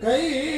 કઈ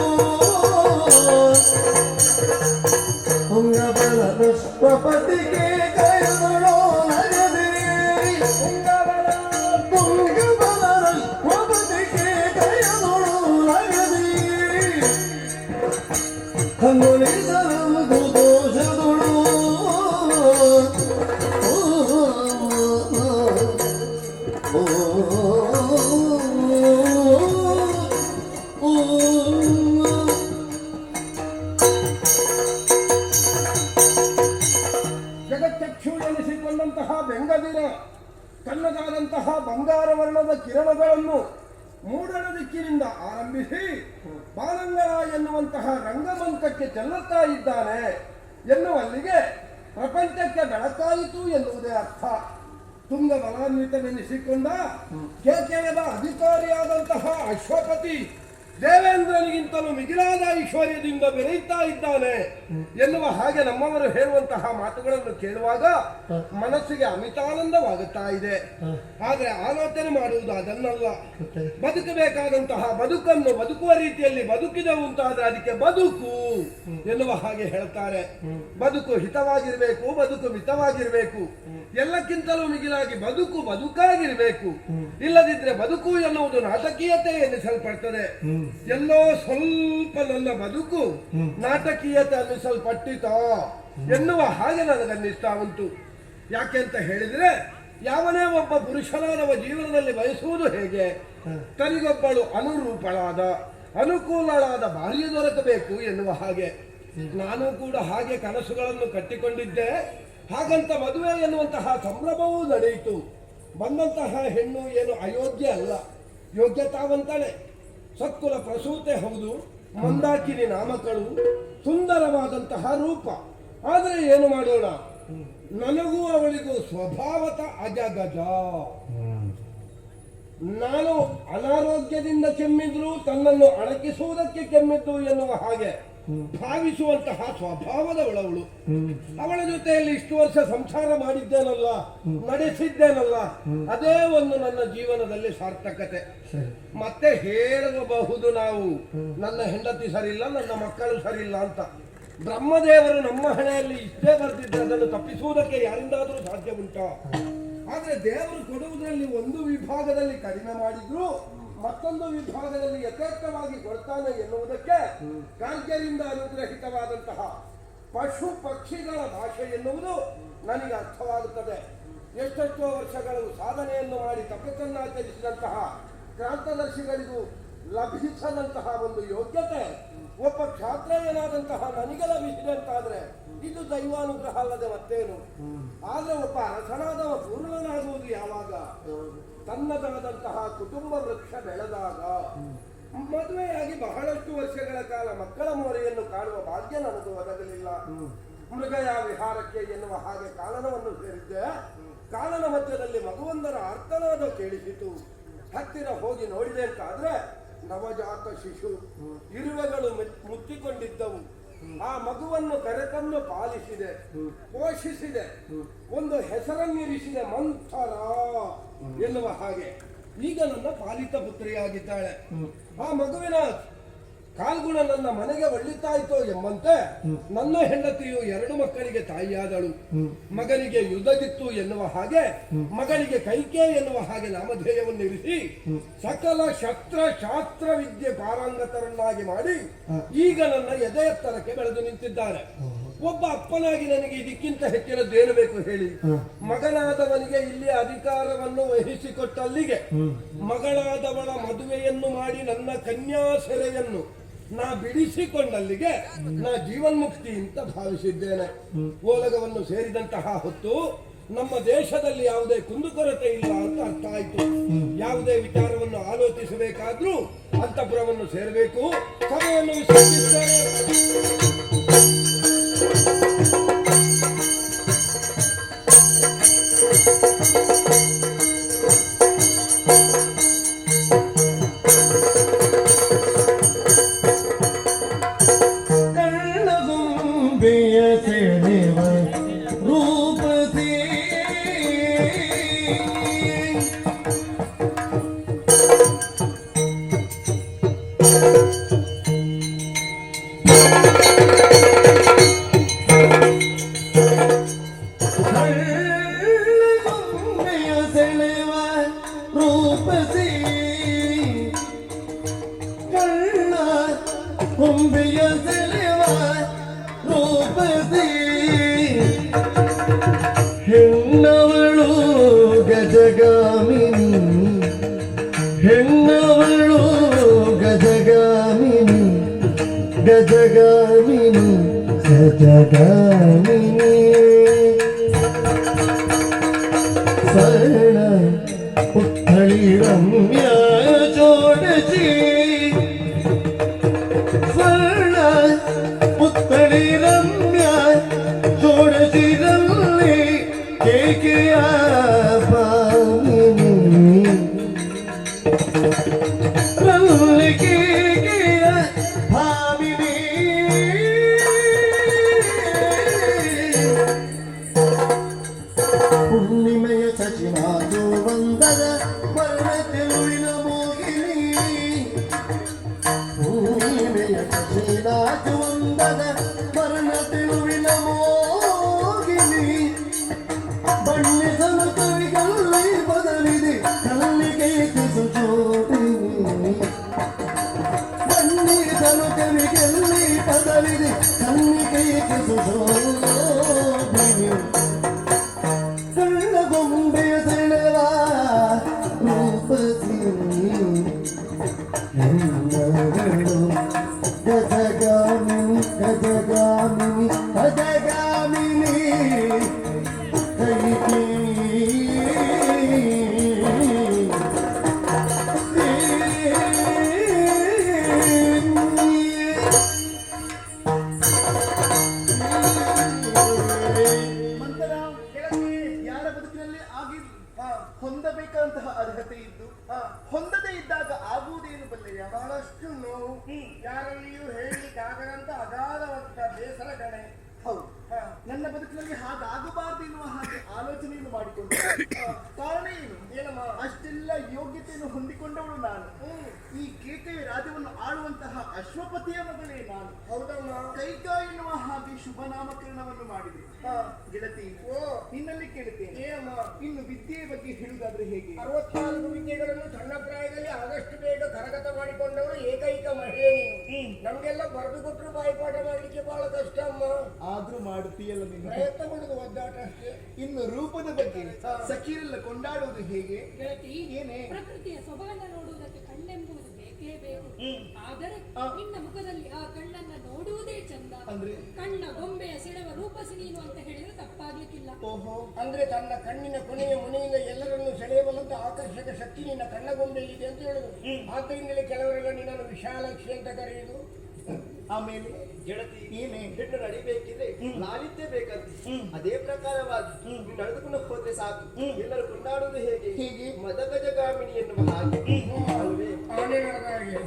ಚೆಲ್ಲುತ್ತೀರನು ಹೊಂಗಬಲ ಪುಷ್ಪಪತಿಗೆ ಎನ್ನುವಲ್ಲಿಗೆ ಪ್ರಪಂಚಕ್ಕೆ ಬೆಳಕಾಯಿತು ಎನ್ನುವುದೇ ಅರ್ಥ. ತುಂಗ ಬಲಾನ್ವಿತವೆನಿಸಿಕೊಂಡ ಕೇಕೆಯದ ಅಧಿಕಾರಿಯಾದಂತಹ ಅಶ್ವಪತಿ ದೇವೇಂದ್ರನಿಗಿಂತಲೂ ಮಿಗಿಲಾದ ಐಶ್ವರ್ಯದಿಂದ ಬೆರೆಯುತ್ತಾ ಇದ್ದಾನೆ ಎನ್ನುವ ಹಾಗೆ ನಮ್ಮವರು ಹೇಳುವಂತಹ ಮಾತುಗಳನ್ನು ಕೇಳುವಾಗ ಮನಸ್ಸಿಗೆ ಅಮಿತಾನಂದವಾಗುತ್ತಾ ಇದೆ. ಆದರೆ ಆಲೋಚನೆ ಮಾಡುವುದು ಅದನ್ನಲ್ಲ. ಬದುಕಬೇಕಾದಂತಹ ಬದುಕನ್ನು ಬದುಕುವ ರೀತಿಯಲ್ಲಿ ಬದುಕಿದೆವು ಅಂತಾದ್ರೆ ಅದಕ್ಕೆ ಬದುಕು ಎನ್ನುವ ಹಾಗೆ ಹೇಳ್ತಾರೆ. ಬದುಕು ಹಿತವಾಗಿರಬೇಕು ಬದುಕು ಮಿತವಾಗಿರ್ಬೇಕು. ಎಲ್ಲಕ್ಕಿಂತಲೂ ಮಿಗಿಲಾಗಿ ಬದುಕು ಬದುಕಾಗಿರ್ಬೇಕು. ಇಲ್ಲದಿದ್ರೆ ಬದುಕು ಎನ್ನುವುದು ನಾಟಕೀಯತೆ ಎನ್ನಿಸಲ್ಪಡ್ತದೆ ಎಲ್ಲೋ ಸ್ವಲ್ಪ ನನ್ನ ಬದುಕು ನಾಟಕೀಯತೆ ಅನ್ನಿಸಲ್ಪಟ್ಟಿತೋ ಎನ್ನುವ ಹಾಗೆ ನನಗನ್ನಿಸ್ತಾ ಉಂಟು. ಯಾಕೆ ಅಂತ ಹೇಳಿದ್ರೆ ಯಾವನೇ ಒಬ್ಬ ಪುರುಷನಾದವ ಜೀವನದಲ್ಲಿ ಬಯಸುವುದು ಹೇಗೆ? ತನಿಗೊಬ್ಬಳು ಅನುರೂಪಳಾದ ಅನುಕೂಲಳಾದ ಬಾಲ್ಯ ದೊರಕಬೇಕು ಎನ್ನುವ ಹಾಗೆ. ನಾನು ಕೂಡ ಹಾಗೆ ಕನಸುಗಳನ್ನು ಕಟ್ಟಿಕೊಂಡಿದ್ದೆ. ಹಾಗಂತ ಮದುವೆ ಎನ್ನುವಂತಹ ಸಂಭ್ರಮವೂ ನಡೆಯಿತು. ಬಂದಂತಹ ಹೆಣ್ಣು ಏನು ಅಯೋಗ್ಯ ಅಲ್ಲ. ಯೋಗ್ಯತಾವಂತಳೆ. ಸತ್ಕುಲ ಪ್ರಸೂತೆ ಹೌದು, ಮಂದಾಕಿನಿ ನಾಮಕಳು, ಸುಂದರವಾದಂತಹ ರೂಪ. ಆದರೆ ಏನು ಮಾಡೋಣ? ನನಗೂ ಅವಳಿಗೂ ಸ್ವಭಾವತ ಅಜಗಜ. ನಾನು ಅನಾರೋಗ್ಯದಿಂದ ಕೆಮ್ಮಿದ್ರು ತನ್ನನ್ನು ಅಣಕಿಸುವುದಕ್ಕೆ ಕೆಮ್ಮಿದ್ದು ಎನ್ನುವ ಹಾಗೆ. ಭಾವಿಸುವಂತಹ ಸ್ವಭಾವದವಳವಳು ಅವಳ ಜೊತೆಯಲ್ಲಿ ಇಷ್ಟು ವರ್ಷ ಸಂಸಾರ ಮಾಡಿದ್ದೇನಲ್ಲ ನಡೆಸಿದ್ದೇನಲ್ಲ ಅದೇ ಒಂದು ನನ್ನ ಜೀವನದಲ್ಲಿ ಸಾರ್ಥಕತೆ. ಮತ್ತೆ ಹೇಳಬಹುದು ನಾವು ನನ್ನ ಹೆಂಡತಿ ಸರಿಯಿಲ್ಲ ನನ್ನ ಮಕ್ಕಳು ಸರಿಯಿಲ್ಲ ಅಂತ. ಬ್ರಹ್ಮದೇವರು ನಮ್ಮ ಹಣೆಯಲ್ಲಿ ಇಷ್ಟೇ ಬರ್ತಿದ್ದೆ ಅದನ್ನು ತಪ್ಪಿಸುವುದಕ್ಕೆ ಯಾರಿಂದಾದರೂ ಸಾಧ್ಯ ಉಂಟಾ? ಆದ್ರೆ ದೇವರು ಕೊಡುವುದರಲ್ಲಿ ಒಂದು ವಿಭಾಗದಲ್ಲಿ ಕಡಿಮೆ ಮಾಡಿದ್ರು ಮತ್ತೊಂದು ವಿಭಾಗದಲ್ಲಿ ಯಥೇಚ್ಛವಾಗಿ ಕೊಡ್ತಾನೆ ಎನ್ನುವುದಕ್ಕೆ ಗಾರ್ಗ್ಯರಿಂದ ಅನುಗ್ರಹಿತವಾದಂತಹ ಪಶು ಪಕ್ಷಿಗಳ ಭಾಷೆ ಎನ್ನುವುದು ನನಗೆ ಅರ್ಥವಾಗುತ್ತದೆ. ಎಷ್ಟೆಷ್ಟೋ ವರ್ಷಗಳು ಸಾಧನೆಯನ್ನು ಮಾಡಿ ತಪಸ್ಸನ್ನಾಚರಿಸಿದಂತಹ ಕ್ರಾಂತದರ್ಶಿಗಳಿಗೂ ಲಭಿಸದಂತಹ ಒಂದು ಯೋಗ್ಯತೆ ಒಬ್ಬ ಕ್ಷಾತ್ರೇಯನಾದಂತಹ ನನಗೆ ಲಭಿಸಿದೆ ಅಂತಾದ್ರೆ ಇದು ದೈವಾನುಗ್ರಹ ಅಲ್ಲದೆ ಮತ್ತೇನು? ಆದ್ರೆ ಒಬ್ಬ ಅರಸನಾದವ ಪೂರ್ಣನಾಗುವುದು ಯಾವಾಗ? ತನ್ನದಾದಂತಹ ಕುಟುಂಬ ವೃಕ್ಷ ಬೆಳೆದಾಗ ಮದುವೆಯಾಗಿ ಬಹಳಷ್ಟು ವರ್ಷಗಳ ಕಾಲ ಮಕ್ಕಳ ಮೊರೆಯನ್ನು ಕಾಣುವ ಭಾಗ್ಯ ನನಗೂ ಒದಗಲಿಲ್ಲ. ಮೃಗಯ ವಿಹಾರಕ್ಕೆ ಎನ್ನುವ ಹಾಗೆ ಕಾಲನವನ್ನು ಸೇರಿದ್ದೆ. ಕಾಲನ ಮಧ್ಯದಲ್ಲಿ ಮಗುವೊಂದರ ಅರ್ಥನಾದ ಕೇಳಿಸಿತು. ಹತ್ತಿರ ಹೋಗಿ ನೋಡಿದೆ ಅಂತಾದ್ರೆ ನವಜಾತ ಶಿಶು. ಇರುವೆಗಳು ಮುತ್ತಿಕೊಂಡಿದ್ದವು. ಮುಚ್ಚಿಕೊಂಡಿದ್ದವು ಆ ಮಗುವನ್ನು ಕರೆತಂದು ಪಾಲಿಸಿದೆ. ಪೋಷಿಸಿದೆ. ಒಂದು ಹೆಸರನ್ನಿರಿಸಿದೆ ಮಂಥರ. ಎನ್ನುವ ಹಾಗೆ. ಈಗ ನನ್ನ ಪಾಲಿತ ಪುತ್ರಿಯಾಗಿದ್ದಾಳೆ. ಆ ಮಗುವಿನ ಕಾಲ್ಗುಣ ನನ್ನ ಮನೆಗೆ ಒಳ್ಳಿತಾಯಿತೋ ಎಂಬಂತೆ ನನ್ನ ಹೆಂಡತಿಯು ಎರಡು ಮಕ್ಕಳಿಗೆ ತಾಯಿಯಾದಳು. ಮಗನಿಗೆ ಯುದ್ಧದಿತ್ತು ಎನ್ನುವ ಹಾಗೆ ಮಗಳಿಗೆ ಕೈಕೆ ಎನ್ನುವ ಹಾಗೆ ನಾಮಧೇಯವನ್ನು ಇರಿಸಿ ಸಕಲ ಶಸ್ತ್ರ ಶಾಸ್ತ್ರ ವಿದ್ಯೆ ಪಾರಂಗತರನ್ನಾಗಿ ಮಾಡಿ ಈಗ ನನ್ನ ಎದೆ ಎತ್ತರಕ್ಕೆ ಬೆಳೆದು ನಿಂತಿದ್ದಾರೆ. ಒಬ್ಬ ಅಪ್ಪನಾಗಿ ನನಗೆ ಇದಕ್ಕಿಂತ ಹೆಚ್ಚಿನದ್ದೇನು ಬೇಕು ಹೇಳಿ? ಮಗನಾದವನಿಗೆ ಇಲ್ಲಿ ಅಧಿಕಾರವನ್ನು ವಹಿಸಿಕೊಟ್ಟಲ್ಲಿಗೆ ಮಗಳಾದವಳ ಮದುವೆಯನ್ನು ಮಾಡಿ ನನ್ನ ಕನ್ಯಾ ಸೆರೆಯನ್ನು ನಾ ಬಿಡಿಸಿಕೊಂಡಲ್ಲಿಗೆ ನಾ ಜೀವನ್ಮುಕ್ತಿ ಅಂತ ಭಾವಿಸಿದ್ದೇನೆ. ಓಲಗವನ್ನು ಸೇರಿದಂತಹ ಹೊತ್ತು ನಮ್ಮ ದೇಶದಲ್ಲಿ ಯಾವುದೇ ಕುಂದುಕೊರತೆ ಇಲ್ಲ ಅಂತ ಅರ್ಥ ಆಯ್ತು. ಯಾವುದೇ ವಿಚಾರವನ್ನು ಆಲೋಚಿಸಬೇಕಾದ್ರೂ ಅಂತಪುರವನ್ನು ಸೇರಬೇಕು. ಸಭೆಯನ್ನು ವಿಸರ್ಜಿಸ್ತೇನೆ Thank you. ಮಾಡಿದೆ. ಗೆಳತಿ ಓ. ನಿನ್ನಲ್ಲಿ ಕೇಳುತ್ತೇನೆ. ಇನ್ನು ವಿದ್ಯೆಯ ಬಗ್ಗೆ ಹೇಳುವುದಾದ್ರೆ ಹೇಗೆ? ಅರವತ್ನಾಲ್ಕು ವಿದ್ಯೆಗಳನ್ನು ಸಣ್ಣ ಪ್ರಾಯದಲ್ಲಿ ಆದಷ್ಟು ಬೇಗ ಕರಗತ ಮಾಡಿಕೊಂಡವರು ಏಕೈಕ ಮಹಿಳೆ ನೀನು. ನಮ್ಗೆಲ್ಲ ಬರೆದು ಕೊಟ್ಟರು ಬಾಯಿಪಾಠ ಮಾಡಲಿಕ್ಕೆ ಬಹಳ ಕಷ್ಟ ಅಮ್ಮ. ಆದ್ರೂ ಮಾಡುತ್ತೀಯಲ್ಲ ನೀನು? ಪ್ರಯತ್ನ ಮಾಡುದು ಒದ್ದಾಟ ಅಷ್ಟೇ. ಇನ್ನು ರೂಪದ ಬಗ್ಗೆ ಸಖಿಯರೆಲ್ಲ ಕೊಂಡಾಡುವುದು ಹೇಗೆ? ಗೆಳತಿ ಏನೇ? ಪ್ರಕೃತಿಯ ನೋಡುವುದಕ್ಕೆ ಆದರೆ. ನಿನ್ನ ಮುಖದಲ್ಲಿ ಆ ಕಣ್ಣನ್ನ ನೋಡುವುದೇ ಚಂದ. ಅಂದ್ರೆ? ಕಣ್ಣ ಗೊಂಬೆಯ ಸೆಳೆವ ರೂಪಸಿ ನೀನು ಅಂತ ಹೇಳಿದ್ರೆ ತಪ್ಪಾಗ್ಲಿಕ್ಕಿಲ್ಲ. ಓಹೋ. ಅಂದ್ರೆ ತನ್ನ ಕಣ್ಣಿನ ಕೊನೆಯ ಮುನೆಯಿಂದ ಎಲ್ಲರನ್ನು ಸೆಳೆಯಬಲ್ಲಂತ ಆಕರ್ಷಕ ಶಕ್ತಿ ನಿನ್ನ ಕಣ್ಣಗೊಂಬೆ ಇದೆ ಅಂತ ಹೇಳುದು. ಆದ್ದರಿಂದಲೇ ಕೆಲವರೆಲ್ಲ ನಿನ್ನನ್ನು ವಿಶಾಲಾಕ್ಷಿ ಅಂತ ಕರೆಯುವುದು ಆಮೇಲೆ ಗೆಳತಿ ಏನೇ? ಹೆಣ್ಣು ನಡಿಬೇಕಿದ್ರೆ ಲಾಲಿತ್ಯ ಬೇಕಂತೆ. ಅದೇ ಪ್ರಕಾರವಾಗಿ ನಡೆದುಕೊಂಡು ಹೋದ್ರೆ ಸಾಕು. ಎಲ್ಲರೂ ಕೊಂಡಾಡುವುದು ಹೇಗೆ? ಹೇಗೆ? ಮದಗಜಗಾಮಿನಿ ಎನ್ನುವ ಹಾಗೆ. ಅಲ್ವೇ? ಆನೆ ನಡೆದ ಹಾಗೆ.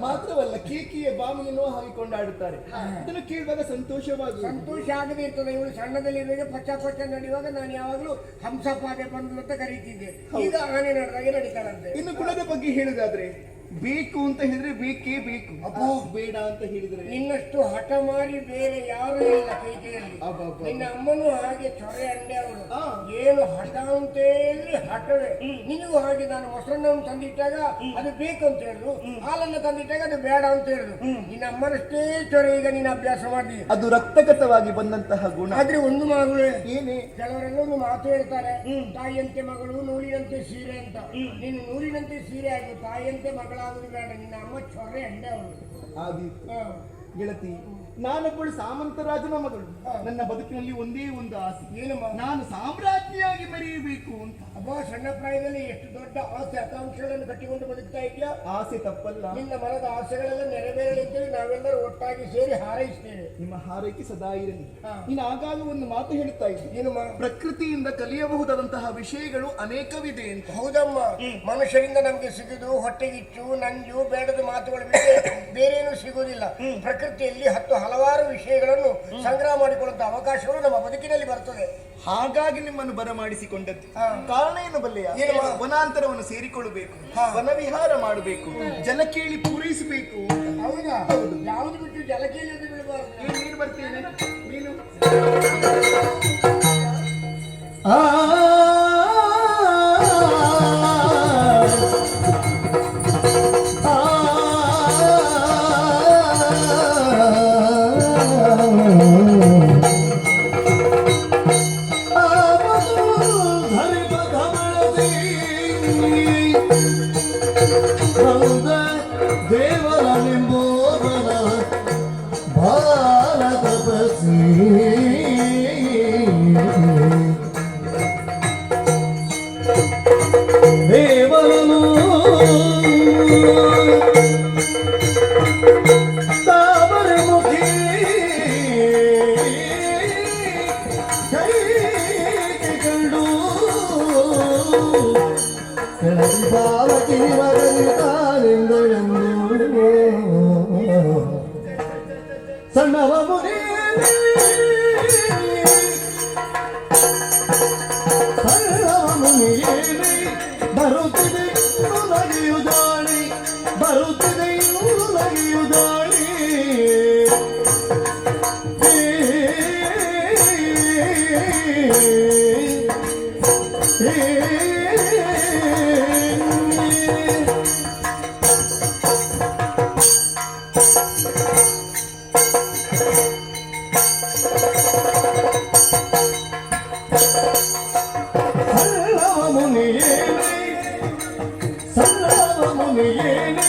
ಮಾತ್ರವಲ್ಲ ಕೇಕಿಯ ಬಾಮಿಯನ್ನು ಹಾಗೆ ಕೊಂಡಾಡುತ್ತಾರೆ. ಅದನ್ನು ಕೇಳುವಾಗ ಸಂತೋಷವಾಗಿ ಸಂತೋಷ ಆಗದೆ ಇರ್ತದೆ. ಇವಳು ಸಣ್ಣದಲ್ಲಿರುವಾಗ ಪಚ್ಚ ಪಚ್ಚ ನಡೆಯುವಾಗ ನಾನು ಯಾವಾಗಲೂ ಹಂಸಪಾದೆ ಬಂದು ಅಂತ ಕರೀತಿದ್ದೆ. ಈಗ ಆನೆ ನಡೆದಾಗೆ ನಡೀತಾಳಂತೆ. ಇನ್ನು ಗುಣದ ಬಗ್ಗೆ ಹೇಳುವುದಾದ್ರೆ ಬೇಕು ಅಂತ ಹೇಳಿದ್ರೆ ಬೇಕೇ ಬೇಕು. ಅಪ್ಪೋ ಬೇಡ ಅಂತ ಹೇಳಿದ್ರೆ? ನಿನ್ನಷ್ಟು ಹಠ ಮಾಡಿ ಬೇರೆ ಯಾರು ಇಲ್ಲ ಕೈಕೆಯಲ್ಲಿ. ಅಬ್ಬಬ್ಬ. ನಿನ್ನ ಅಮ್ಮನೂ ಹಾಗೆ ಚೊರೆ ಅಂಡೆ ಅವಳು. ಆ. ಏನು ಹಠ ಅಂತೇಳಿ ಹಠವೇ. ನಿನಗೂ ಹಾಗೆ ನಾನು ಮೊಸರನ್ನ ತಂದಿಟ್ಟಾಗ ಅದು ಬೇಕು ಅಂತ ಹೇಳಿದ್ರು. ಹಾಲನ್ನು ತಂದಿಟ್ಟಾಗ ಅದು ಬೇಡ ಅಂತ ಹೇಳಿದ್ರು. ನಿನ್ನ ಅಮ್ಮನಷ್ಟೇ ಚೊರೆ ಈಗ ನೀನು ಅಭ್ಯಾಸ ಮಾಡಿ ಅದು ರಕ್ತಗತವಾಗಿ ಬಂದಂತಹ ಗುಣ. ಆದ್ರೆ ಒಂದು ಮಗಳು ಏನೇ? ಕೆಲವರೆಲ್ಲ ಒಂದು ಮಾತು ಹೇಳ್ತಾರೆ. ತಾಯಿಯಂತೆ ಮಗಳು ನೂಲಿನಂತೆ ಸೀರೆ ಅಂತ. ನೀನು ನೂಲಿನಂತೆ ಸೀರೆ ಆಗಿ ತಾಯಿಯಂತೆ ಮಗಳಾಗುದು ಬೇಡ ನಿನ್ನ ಅಮ್ಮ ಚೊರೆ ಅಂಡೆ ಅವಳು? ಆದೀತು ಗೆಳತಿ ನಾನೊಬ್ಬಳು ಸಾಮಂತರಾಜನ ಮಗಳು. ನನ್ನ ಬದುಕಿನಲ್ಲಿ ಒಂದೇ ಒಂದು ಆಸೆ. ಏನಮ್ಮ? ನಾನು ಸಾಮ್ರಾಜ್ಞಿಯಾಗಿ ಮೆರೆಯಬೇಕು ಅಂತ. ಅಬ್ಬಾ ಸಣ್ಣ ಪ್ರಾಯದಲ್ಲಿ ಎಷ್ಟು ದೊಡ್ಡ ಆಸೆ ಆಕಾಂಕ್ಷೆಗಳನ್ನು ಕಟ್ಟಿಕೊಂಡು ಬದುಕ್ತಾ ಇದೆಯಾ? ಆಸೆ ತಪ್ಪಲ್ಲ. ನಿನ್ನ ಮನದ ಆಸೆಗಳೆಲ್ಲ ನೆರವೇರಲಿದ್ದೇವೆ ನಾವೆಲ್ಲರೂ ಒಟ್ಟಾಗಿ ಸೇರಿ ಹಾರೈಸ್ತೇವೆ. ನಿಮ್ಮ ಹಾರೈಕೆ ಸದಾ ಇರಲಿ. ನೀನು ಆಗಾಗ ಒಂದು ಮಾತು ಹೇಳುತ್ತಾ ಇದ್ದೀನಿ ಏನು ಪ್ರಕೃತಿಯಿಂದ ಕಲಿಯಬಹುದಾದಂತಹ ವಿಷಯಗಳು ಅನೇಕವಿದೆ ಅಂತ. ಹೌದಮ್ಮ. ಮನುಷ್ಯರಿಂದ ನಮಗೆ ಸಿಗುದು ಹೊಟ್ಟೆಗಿಚ್ಚು ನಂಜು ಬೇಡದ ಮಾತುಗಳು ಬೇರೇನು ಸಿಗುವುದಿಲ್ಲ. ಪ್ರಕೃತಿಯಲ್ಲಿ ಹತ್ತು ಹಲವಾರು ವಿಷಯಗಳನ್ನು ಸಂಗ್ರಹ ಮಾಡಿಕೊಳ್ಳುವಂತಹ ಅವಕಾಶಗಳು ನಮ್ಮ ಬದುಕಿನಲ್ಲಿ ಬರ್ತದೆ. ಹಾಗಾಗಿ ನಿಮ್ಮನ್ನು ಬರಮಾಡಿಸಿಕೊಂಡದ್ದು. ಹಾ. ಕಾರಣ ಏನು ಬಲ್ಲೆಯ ವನಾಂತರವನ್ನು ಸೇರಿಕೊಳ್ಳಬೇಕು. ಹಾ. ವನವಿಹಾರ ಮಾಡಬೇಕು. ಜಲ ಕೇಳಿ ಪೂರೈಸಬೇಕು. ಹೌದಾ? ಯಾವುದು ಬಿಟ್ಟು ಜಲಕೇಲಿ ಅಂತ ಬರ್ತೀನಿ ನೀನು ನೀನು? ಬರ್ತೇನೆ ನೀನು ಆ. ಸಲ್ಲವ ಮುನಿಯೇನೆ ಸಲ್ಲವ ಮುನಿಯೇನೆ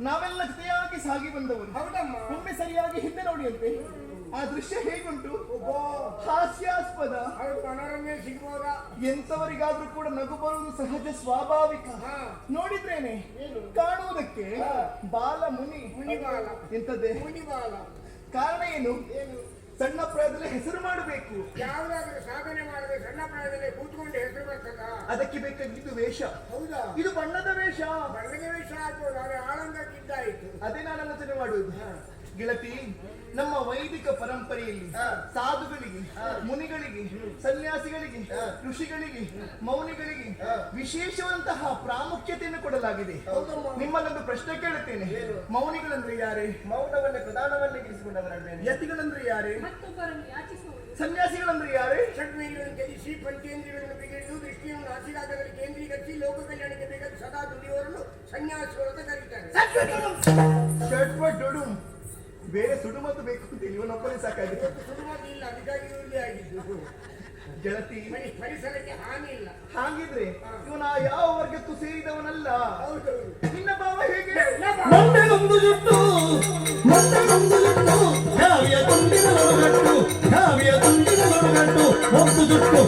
ನಾವೆಲ್ಲ ಜೊತೆಯಾಗಿ ಸಾಗಿ ಬಂದವರು. ಹೌದಮ್ಮ. ಒಮ್ಮೆ ಸರಿಯಾಗಿ ಹಿಂದೆ ನೋಡಿಯಂತೆ. ಆ ದೃಶ್ಯ ಹೇಗುಂಟು? ಹಾಸ್ಯಾಸ್ಪದ. ಎಂತವರಿಗಾದ್ರೂ ಕೂಡ ನಗು ಬರುವುದು ಸಹಜ ಸ್ವಾಭಾವಿಕ. ನೋಡಿದ್ರೇನೆ? ಕಾಣುವುದಕ್ಕೆ ಬಾಲ ಮುನಿ. ಎಂತದ್ದೇ ಕಾರಣ ಏನು? ಸಣ್ಣ ಪ್ರಾಯದಲ್ಲಿ ಹೆಸರು ಮಾಡಬೇಕು. ಯಾವುದಾದ್ರೂ ಸಾಧನೆ ಮಾಡದೆ ಸಣ್ಣ ಪ್ರಾಯದಲ್ಲಿ ಕೂತ್ಕೊಂಡು ಹೆಸರು ಬರ್ತದ ಅದಕ್ಕೆ ಬೇಕಾಗಿದ್ದು ವೇಷ. ಹೌದಾ? ಇದು ಬಣ್ಣದ ವೇಷ. ಬಣ್ಣದ ವೇಷ ಆಗ್ಬೋದು ಆದ್ರೆ ಆಳಂಗಕ್ಕಿದ್ದಾಯಿತು ಅದೇ ನಾನು ಆಲೋಚನೆ ಮಾಡುವುದು ಗೆಳತಿ ನಮ್ಮ ವೈದಿಕ ಪರಂಪರೆಯಲ್ಲಿ ಸಾಧುಗಳಿಗೆ ಮುನಿಗಳಿಗೆ ಸನ್ಯಾಸಿಗಳಿಗೆ ಋಷಿಗಳಿಗೆ ಮೌನಿಗಳಿಗೆ ವಿಶೇಷವಂತಹ ಪ್ರಾಮುಖ್ಯತೆಯನ್ನು ಕೊಡಲಾಗಿದೆ. ನಿಮ್ಮಲ್ಲೊಂದು ಪ್ರಶ್ನೆ ಕೇಳುತ್ತೇನೆ. ಮೌನಿಗಳಂದ್ರೆ ಯಾರೇ? ಮೌನವನ್ನೇ ಪ್ರಧಾನವನ್ನೇ ಯತಿಗಳಂದ್ರೆ ಯಾರೇ? ಸನ್ಯಾಸಿಗಳಂದ್ರೆ ಯಾರೇ? ಷಡ್ವೀರ್ಯಗಳನ್ನು ಗೆಲ್ಲಿಸಿ ಪಂಚೇಂದ್ರಿಯಗಳನ್ನು ಬಿಗಿಡಿದು ದೃಷ್ಟಿಯನ್ನು ಆಶೀರ್ವಾದಗಳಿಗೆ ಕೇಂದ್ರೀಕರಿಸಿ ಲೋಕ ಕಲ್ಯಾಣಕ್ಕೆ ಬೇಕಾದ ಸದಾ ದುಡಿಯುವವರನ್ನು ಸನ್ಯಾಸಿಗಳು ಅಂತ ಕರೀತಾರೆ ಬೇರೆ ಸುಡು ಮತ್ತು ಬೇಕು ಅಂತ ಇವನೊಬ್ಬನೇ ಸಾಕಾಗಿದೆ. ಇಲ್ಲ ಅದಕ್ಕಾಗಿ ಇವ್ರಿಗೆ ಆಗಿದ್ದು. ಗೆಳತಿ ಪರಿಸರಕ್ಕೆ ಹಾನಿ ಇಲ್ಲ. ಹಾಗಿದ್ರೆ ಇವನ ಯಾವ ವರ್ಗಕ್ಕೂ ಸೇರಿದವನಲ್ಲ? ನಿನ್ನ ಭಾವ ಹೇಗೆ? ಮಂಡೆಗೊಂದು ಜುಟ್ಟು ಮಂಡೆಗೊಂದು ಜುಟ್ಟು ಕಾವ್ಯ ತುಂಡಿನ ನಡುಗಟ್ಟು ಕಾವ್ಯ ತುಂಡಿನ ನಡುಗಟ್ಟು ಒಂದು ಜುಟ್ಟು.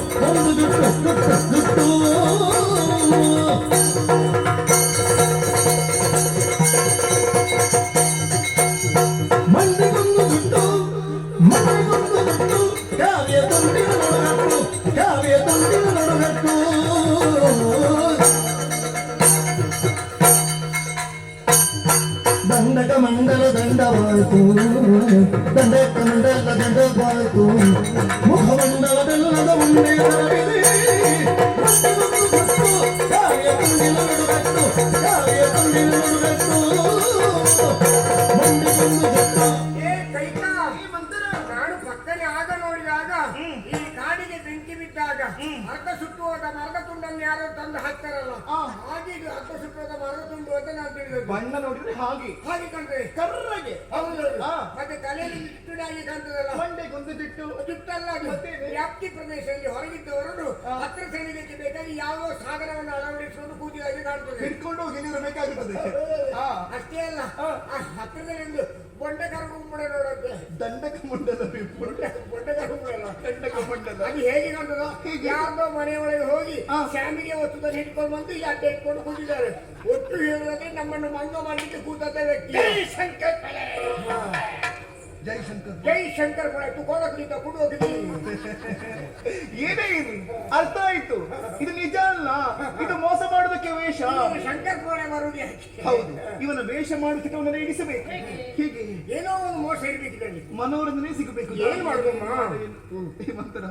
ಈ ಕಾಡಿಗೆ ಬೆಂಕಿ ಬಿದ್ದಾಗ ಅರ್ಧ ಸುಟ್ಟು ಹೋದ ಮರದ ತುಂಡನ್ನು ಯಾರೋ ತಂದು ಹಾಕ್ತಾರಲ್ಲ? ಹಾಗೆ ಇದು ಅರ್ಧ ಸುಟ್ಟು ಹೋದ ಮರದ ತುಂಡು ಅಂತ ನಾನು ತಿಳಿದ ಬಣ್ಣ ನೋಡಿದ್ರೆ ಹಾಗೆ. ಹಾಗೆ ಕಂಡ್ರೆ? ಕರ್ರಗೆ. ಹೌದು. ಮತ್ತೆ ತಲೆಯಲ್ಲಿ ಜುಟ್ಟುಡಾಗಿ ಕಾಣ್ತದಲ್ಲ? ಹೊಂಡೆ ಗುಂದು ಬಿಟ್ಟು ಸುತ್ತಲ್ಲ ಮತ್ತೇನು? ವ್ಯಾಪ್ತಿ ಪ್ರದೇಶದಲ್ಲಿ ಹೊರಗಿದ್ದವರು ಹತ್ರ ಸೆಳೆಯಲಿಕ್ಕೆ ಬೇಕಾಗಿ ಯಾವ ಸಾಗರವನ್ನು ಅಳವಡಿಸಿಕೊಂಡು ಕೂತಿದಾಗೆ ಕಾಣ್ತದೆ. ಹಿಡ್ಕೊಂಡು ಹೋಗಿ ನೀಡಬೇಕಾಗುತ್ತದೆ ಹಾ. ಅಷ್ಟೇ ಅಲ್ಲ. ಹತ್ತಿರದಲ್ಲಿ ಒಂದು ಬೊಂಡೆ ಕರ್ಕೊಂಡ್ಬಿಡ ನೋಡಕ್ಕೆ ದಂಡಕ ಮಂಡಲ ಬೊಂಡೆ ಬೊಂಡೆ ಕರ್ಕೊಂಡ್ಬಿಡಲ್ಲ ದಂಡಕ ಮಂಡಲ ಅದು ಹೇಗೆ? ಕಾಣ್ತದ ಯಾರ್ದೋ ಮನೆ ಒಳಗೆ ಹೋಗಿ ಶಾಮಿಗೆ ವಸ್ತುದಲ್ಲಿ ಹಿಡ್ಕೊಂಡು ಬಂದು ಈ ಅಡ್ಡ ಇಟ್ಕೊಂಡು ಕೂತಿದ್ದಾರೆ. ಒಟ್ಟು ಹೇಳುವುದಂದ್ರೆ ನಮ್ಮನ್ನು ಮಂಗ ಮಾಡಲಿಕ್ಕೆ ವ್ಯಕ್ತಿ. ಜೈ ಶಂಕರ್. ಜೈ ಶಂಕರ್ ತುಕೋಲಕ್ಕಿಂತ ಕುಡು ಹೋಗಿದ್ದೀನಿ ಏನೇ ಇರಲಿ ಅರ್ಥ ಆಯ್ತು. ಇದು ನಿಜ ಅಲ್ಲ ಇದು ಮಾಡೋದಕ್ಕೆ ವೇಷ? ಶಂಕರ್ ಕೋಣೆ ಬರುವುದು ಯಾಕೆ? ಹೌದು. ಇವನ ವೇಷ ಮಾಡಿಸಿಕೊಂಡು ಇಡಿಸಬೇಕು ಹೀಗೆ? ಏನೋ ಒಂದು ಮೋಸ ಇರಬೇಕು ಇದರಲ್ಲಿ. ಮನೋರಂಜನೆ ಸಿಗಬೇಕು. ಏನ್ ಮಾಡ್ಬೇಕು? ಮಂತ್ರ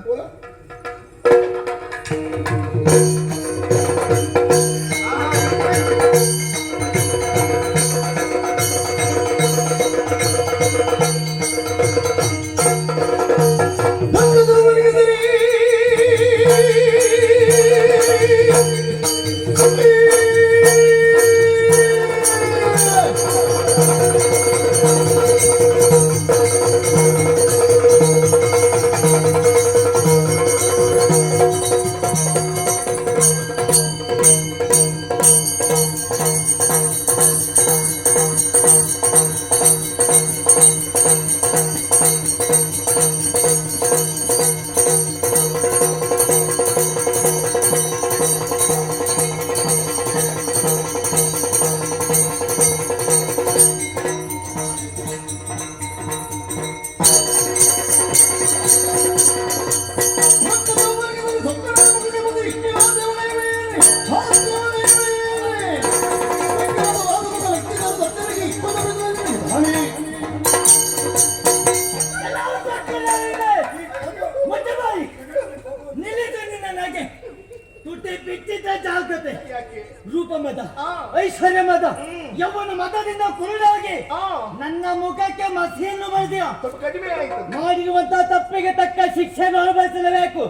ಮಾಡಿರುವಂತಹ ತಪ್ಪಿಗೆ ತಕ್ಕ ಶಿಕ್ಷೆಯನ್ನು ಅನುಭವಿಸಲೇಬೇಕು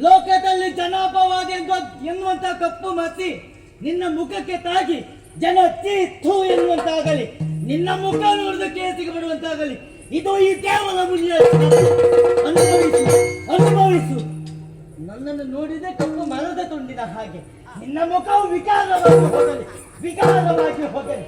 ಲೋಕದಲ್ಲಿ ಜನಾಪವಾದ ಎಂದು ಎನ್ನುವಂತ ಕಪ್ಪು ಮಸಿ ನಿನ್ನ ಮುಖಕ್ಕೆ ತಾಗಿ ಜನ ತೀರ್ಥು ಎನ್ನುವಂತಾಗಲಿ. ನಿನ್ನ ಮುಖ ನೋಡಿದ ಕೇಸಿಗೆ ಬರುವಂತಾಗಲಿ. ಇದು ಈ ಕೇವಲ ಮುನಿಯ ಅನುಭವಿಸು ಅನುಭವಿಸು. ನನ್ನನ್ನು ನೋಡಿದೆ ಕಪ್ಪು ಮರದ ತುಂಡಿನ ಹಾಗೆ. ನಿನ್ನ ಮುಖವು ವಿಕಾರವಾಗಿ ಹೋಗಲಿ. ವಿಕಾರವಾಗಿ ಹೋಗಲಿ.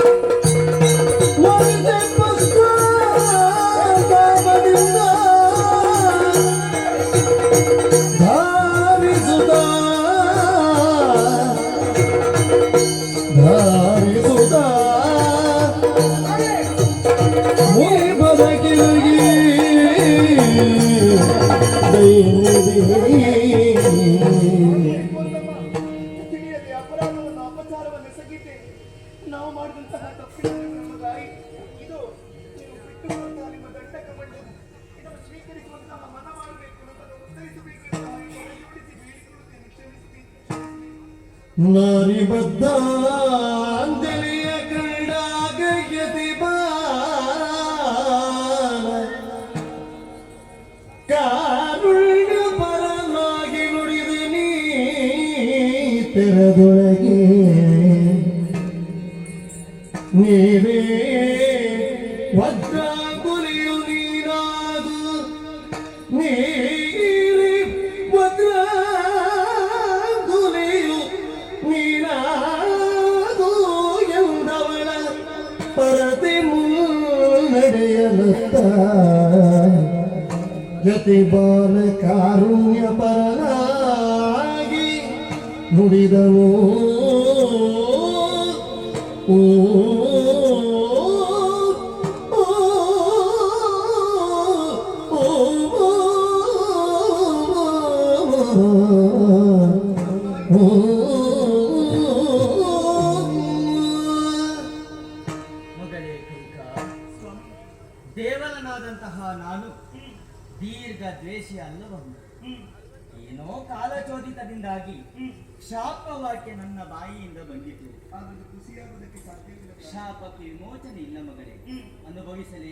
ನಮಗಾಯಿ ಇದು ಬೇಡಿಕೊಳ್ಳುತ್ತೇನೆ ಕ್ಷಮಿಸಬೇಕು ನಾರಿಬದ್ಧ ಅಂಜಲಿಯ ಕಂಡಾಗ ಯತಿ ಪರನಾಗಿ ನುಡಿದು ನೀ ತೆರದೊಳಗೆ ಜೊತೆ ಬಾಲ ಕಾರುಣ್ಯ ಪರನಾಗಿ ನುಡಿದವು ಓ, ಶಾಪವಾಕ್ಯ ನನ್ನ ಬಾಯಿಯಿಂದ ಬಂದಿತು. ಖುಷಿಯಾಗುವುದಕ್ಕೆ ಶಾಪಕ್ಕೆ ವಿಮೋಚನೆ ಇಲ್ಲ ಮಗಳೇ. ಅನುಭವಿಸಲೇ